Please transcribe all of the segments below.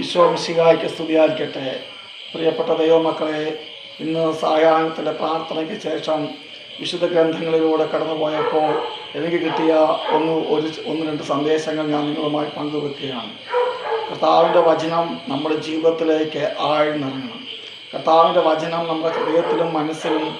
ഈശോ മിശിഹായ്ക്ക് സ്തുതിയായിരിക്കട്ടെ. പ്രിയപ്പെട്ട ദൈവമക്കളെ ഇന്ന് സായാഹ്നത്തിന്റെ പ്രാർത്ഥനയ്ക്ക് ശേഷം വിശുദ്ധ ഗ്രന്ഥങ്ങളിലൂടെ കടന്നുപോയപ്പോൾ എനിക്ക് കിട്ടിയ ഒന്ന് ഒരു ഒന്ന് രണ്ട് സന്ദേശങ്ങൾ ഞാൻ നിങ്ങളുമായി പങ്കുവെക്കുകയാണ്. കർത്താവിന്റെ വചനം നമ്മുടെ ജീവിതത്തിലേക്ക് ആഴ്ന്നിറങ്ങണം. കർത്താവിന്റെ വചനം നമ്മുടെ ഹൃദയത്തിലും മനസ്സിലും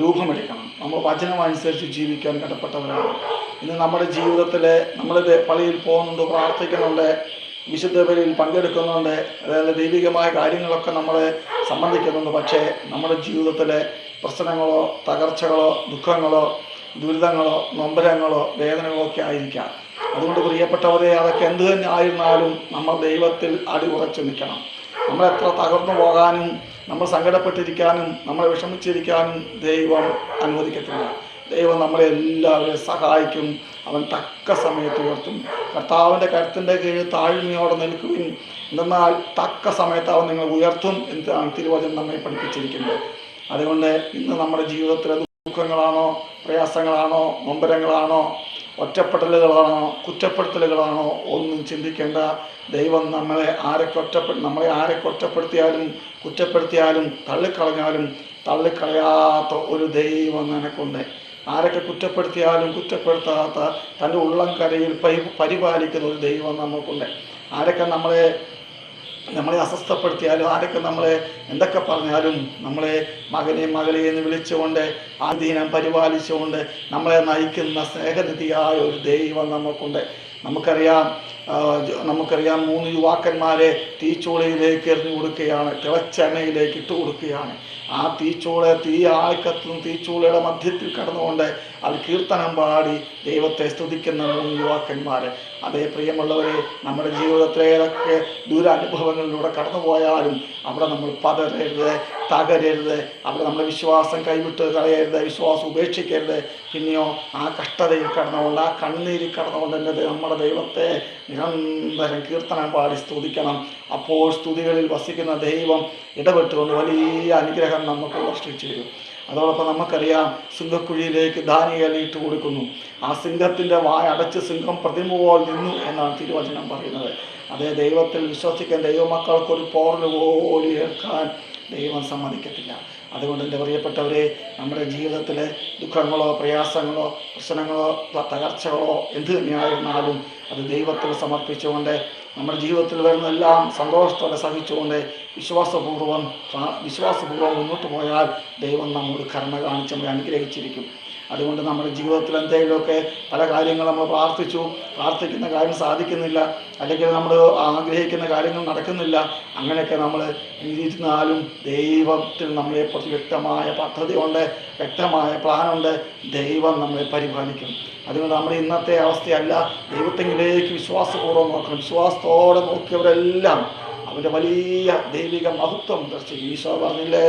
രൂപമെടുക്കണം. നമ്മൾ വചനം അനുസരിച്ച് ജീവിക്കാൻ കടപ്പെട്ടവരാണ്. ഇന്ന് നമ്മുടെ ജീവിതത്തിൽ നമ്മൾ പള്ളിയിൽ പോകുന്നുണ്ട് പ്രാർത്ഥിക്കുന്നുണ്ട് വിശുദ്ധ ബലിയിൽ പങ്കെടുക്കുന്നുണ്ട്. അതായത് ദൈവികമായ കാര്യങ്ങളൊക്കെ നമ്മളെ സംബന്ധിക്കുന്നുണ്ട്. പക്ഷേ നമ്മുടെ ജീവിതത്തിലെ പ്രശ്നങ്ങളോ തകർച്ചകളോ ദുഃഖങ്ങളോ ദുരിതങ്ങളോ നൊമ്പരങ്ങളോ വേദനകളോ ഒക്കെ ആയിരിക്കാം. അതുകൊണ്ട് പ്രിയപ്പെട്ടവരെ അതൊക്കെ എന്ത് തന്നെ ആയിരുന്നാലും നമ്മൾ ദൈവത്തിൽ അടിയുറച്ചു നിൽക്കണം. നമ്മൾ എത്ര തകർന്നു പോകാനും നമ്മൾ സങ്കടപ്പെട്ടിരിക്കാനും നമ്മൾ വിഷമിച്ചിരിക്കാനും ദൈവം അനുവദിക്കത്തില്ല. ദൈവം നമ്മളെ എല്ലാവരെയും സഹായിക്കും. അവൻ തക്ക സമയത്ത് ഉയർത്തും. കർത്താവിന്റെ കരുത്തിന്റെ കീഴിൽ താഴ്മയോടെ നിൽക്കുവിൻ. എന്നാൽ തക്ക സമയത്ത് അവൻ നിങ്ങൾ ഉയർത്തും എന്നാണ് തിരുവചനം നമ്മെ പഠിപ്പിച്ചിരിക്കുന്നത്. അതുകൊണ്ട് ഇന്ന് നമ്മുടെ ജീവിതത്തിലെ ദുഃഖങ്ങളാണോ പ്രയാസങ്ങളാണോ നൊമ്പരങ്ങളാണോ ഒറ്റപ്പെടലുകളാണോ കുറ്റപ്പെടുത്തലുകളാണോ ഒന്നും ചിന്തിക്കേണ്ട. ദൈവം നമ്മളെ ആരൊക്കെ ഒറ്റപ്പെട്ട് നമ്മളെ ആരൊക്കെ ഒറ്റപ്പെടുത്തിയാലും കുറ്റപ്പെടുത്തിയാലും തള്ളിക്കളഞ്ഞാലും തള്ളിക്കളയാത്ത ഒരു ദൈവം നിനക്കുണ്ട്. ആരൊക്കെ കുറ്റപ്പെടുത്തിയാലും കുറ്റപ്പെടുത്താത്ത തന്റെ ഉള്ളം കരയിൽ പരി പരിപാലിക്കുന്ന ഒരു ദൈവം നമുക്കുണ്ട് ആരൊക്കെ നമ്മളെ നമ്മളെ അസ്വസ്ഥപ്പെടുത്തിയാലും ആരൊക്കെ നമ്മളെ എന്തൊക്കെ പറഞ്ഞാലും നമ്മളെ മകനെ മകളെ എന്ന് വിളിച്ചുകൊണ്ട് ആധീനം പരിപാലിച്ചുകൊണ്ട് നമ്മളെ നയിക്കുന്ന സ്നേഹനിധിയായ ഒരു ദൈവം നമുക്കുണ്ട് നമുക്കറിയാം നമുക്കറിയാം മൂന്ന് യുവാക്കന്മാരെ തീച്ചൂളയിലേക്ക് എറിഞ്ഞു കൊടുക്കുകയാണ് തിളച്ചെണ്ണയിലേക്ക് ഇട്ട് കൊടുക്കുകയാണ്. ആ തീച്ചൂള തീ ആൾക്കത്തും തീച്ചൂളയുടെ മധ്യത്തിൽ കടന്നുകൊണ്ട് അത് കീർത്തനം പാടി ദൈവത്തെ സ്തുതിക്കുന്ന മൂന്ന് യുവാക്കന്മാർ അതേ പ്രിയമുള്ളവരെ നമ്മുടെ ജീവിതത്തിലേതൊക്കെ ദുരനുഭവങ്ങളിലൂടെ കടന്നു പോയാലും അവിടെ നമ്മൾ പതരരുത് തകരരുത് അവിടെ നമ്മുടെ വിശ്വാസം കൈവിട്ട് കളയരുത് വിശ്വാസം ഉപേക്ഷിക്കരുത്. പിന്നെയോ ആ കഷ്ടതയിൽ കടന്നുകൊണ്ട് ആ കണ്ണീരിൽ കടന്നുകൊണ്ട് എന്റെ നമ്മുടെ ദൈവത്തെ നിരന്തരം കീർത്തനം പാടി സ്തുതിക്കണം. അപ്പോൾ സ്തുതികളിൽ വസിക്കുന്ന ദൈവം ഇടപെട്ടുകൊണ്ട് വലിയ അനുഗ്രഹം നമുക്ക് വർഷിച്ചു. തരും അതോടൊപ്പം നമുക്കറിയാം സിംഹക്കുഴിയിലേക്ക് ധാന്യകൾ ഇട്ട് കൊടുക്കുന്നു. ആ സിംഹത്തിന്റെ വായ അടച്ച് സിംഹം പ്രതിമ പോലെ നിന്നു എന്നാണ് തിരുവചനം പറയുന്നത്. അതേ ദൈവത്തിൽ വിശ്വസിക്കാൻ ദൈവമക്കൾക്കൊരു പോറിന് പോലും ഏൽക്കാൻ ദൈവം സമ്മതിക്കത്തില്ല. അതുകൊണ്ട് എന്റെ പ്രിയപ്പെട്ടവരെ നമ്മുടെ ജീവിതത്തിലെ ദുഃഖങ്ങളോ പ്രയാസങ്ങളോ പ്രശ്നങ്ങളോ തകർച്ചകളോ എന്ത് തന്നെയായിരുന്നാലും അത് ദൈവത്തിൽ സമർപ്പിച്ചുകൊണ്ട് നമ്മുടെ ജീവിതത്തിൽ വരുന്നതെല്ലാം സന്തോഷത്തോടെ സഹിച്ചുകൊണ്ട് വിശ്വാസപൂർവം വിശ്വാസപൂർവം മുന്നോട്ട് പോയാൽ ദൈവം നമ്മോട് കരുണ കാണിച്ച് നമ്മളെ അനുഗ്രഹിച്ചിരിക്കും. അതുകൊണ്ട് നമ്മുടെ ജീവിതത്തിൽ എന്തെങ്കിലുമൊക്കെ പല കാര്യങ്ങൾ നമ്മൾ പ്രാർത്ഥിച്ചു പ്രാർത്ഥിക്കുന്ന കാര്യം സാധിക്കുന്നില്ല അല്ലെങ്കിൽ നമ്മൾ ആഗ്രഹിക്കുന്ന കാര്യങ്ങൾ നടക്കുന്നില്ല അങ്ങനെയൊക്കെ നമ്മൾ ഇരുന്നാലും ദൈവത്തിൽ നമ്മളെക്കുറിച്ച് വ്യക്തമായ പദ്ധതിയുണ്ട് വ്യക്തമായ പ്ലാനുണ്ട് ദൈവം നമ്മളെ പരിപാലിക്കും. അതുകൊണ്ട് നമ്മുടെ ഇന്നത്തെ അവസ്ഥയല്ല ദൈവത്തെങ്കിലേക്ക് വിശ്വാസപൂർവം നോക്കണം. വിശ്വാസത്തോടെ നോക്കിയവരെല്ലാം അവന്റെ വലിയ ദൈവിക മഹത്വം ദർശിക്കും. ഈശോ പറഞ്ഞില്ലേ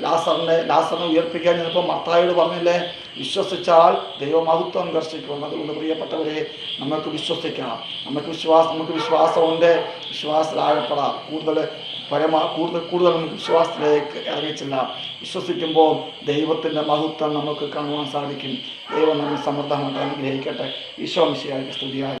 ലാസറിനെ ലാസറിനെ ഉയർപ്പിക്കാൻ ചിലപ്പോൾ മർത്തായോട് പറഞ്ഞില്ലേ വിശ്വസിച്ചാൽ ദൈവമഹത്വം ദർശിക്കും. അതുകൊണ്ട് പ്രിയപ്പെട്ടവരെ നമുക്ക് വിശ്വസിക്കണം. നമുക്ക് വിശ്വാസം നമുക്ക് വിശ്വാസമുണ്ട്. വിശ്വാസത്തിലാകപ്പെടാം. കൂടുതൽ പരമാ കൂടുതൽ കൂടുതൽ നമുക്ക് വിശ്വാസത്തിലേക്ക് ഇറങ്ങിച്ചില്ല. വിശ്വസിക്കുമ്പോൾ ദൈവത്തിന്റെ മഹത്വം നമുക്ക് കാണുവാൻ സാധിക്കും. ദൈവം നമ്മൾ സമൃദ്ധമായിട്ട് അനുഗ്രഹിക്കട്ടെ. ഈശോ മിശിയായ സ്തുതിയായി.